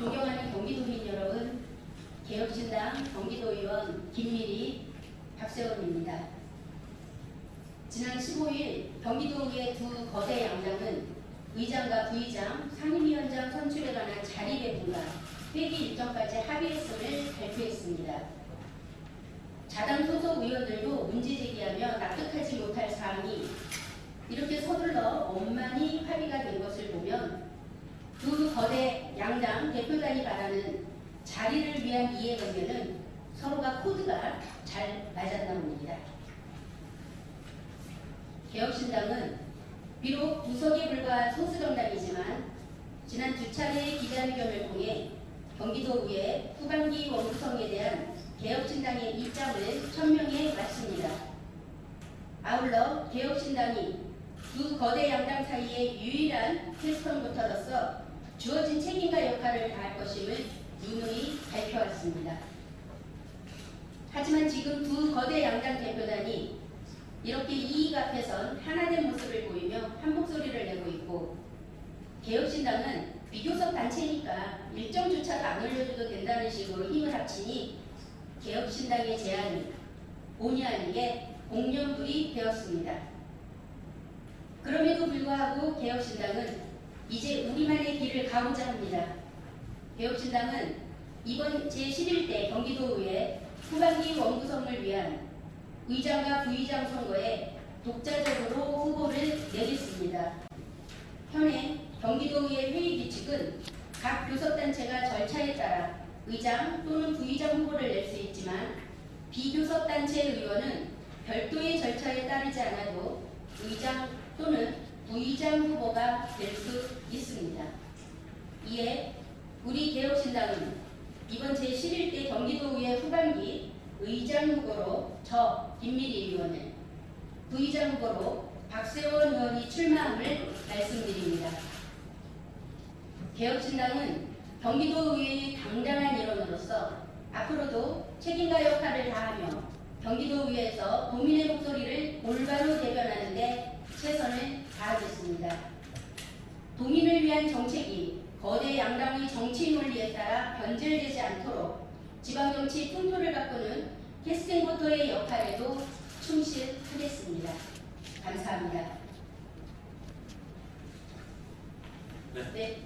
존경하는 경기도민 여러분, 개혁신당 경기도의원 김미리 박세원입니다. 지난 15일 경기도의회 두 거대 양당은 의장과 부의장, 상임위원장 선출에 관한 자리 배분과 회기 일정까지 합의했음을 발표했습니다. 자당 소속 의원들도 문제 제기하며 납득하지 못할 사항이 이렇게 서둘러 원만히 합의가 된 것을 보면 두 거대 양당 대표단이 바라는 자리를 위한 이해관계는 서로가 코드가 잘 맞았나 봅니다. 개혁신당은 비록 구석에 불과한 소수정당이지만 지난 두 차례의 기자회견을 통해 경기도의회 후반기 원구성에 대한 개혁신당의 입장을 천명해 왔습니다. 아울러 개혁신당이 두 거대 양당 사이의 유일한 캐스터부터로서 주어진 책임과 역할을 다할 것임을 누누이 밝혀왔습니다. 하지만 지금 두 거대 양당 대표단이 이렇게 이익 앞에선 하나된 모습을 보이며 한 목소리를 내고 있고 개혁신당은 비교섭 단체니까 일정조차도 안 올려줘도 된다는 식으로 힘을 합치니 개혁신당의 제안이 본의 아니게 공연불이 되었습니다. 그럼에도 불구하고 개혁신당은 이제 우리만의 길을 가고자 합니다. 개혁신당은 이번 제11대 경기도의회 후반기 원구성을 위한 의장과 부의장 선거에 독자적으로 후보를 내겠습니다. 현행 경기도의회 회의 규칙은 각 교섭단체가 절차에 따라 의장 또는 부의장 후보를 낼 수 있지만 비교섭단체 의원은 별도의 절차에 따르지 않아도 의장 또는 부의장 후보가 될 수 있습니다. 이에 우리 개혁신당은 이번 제11대 경기도의회 후반기 의장 후보로 저 김미리 의원을 부의장 후보로 박세원 의원이 출마함을 말씀드립니다. 개혁신당은 경기도의회의 당당한 일원으로서 앞으로도 책임과 역할을 다하며 경기도의회에서 도민의 목소리를 올바로 다하겠습니다. 도민을 위한 정책이 거대 양당의 정치 논리에 따라 변질되지 않도록 지방정치 풍토를 바꾸는 캐스팅보터의 역할에도 충실하겠습니다. 감사합니다. 네. 네,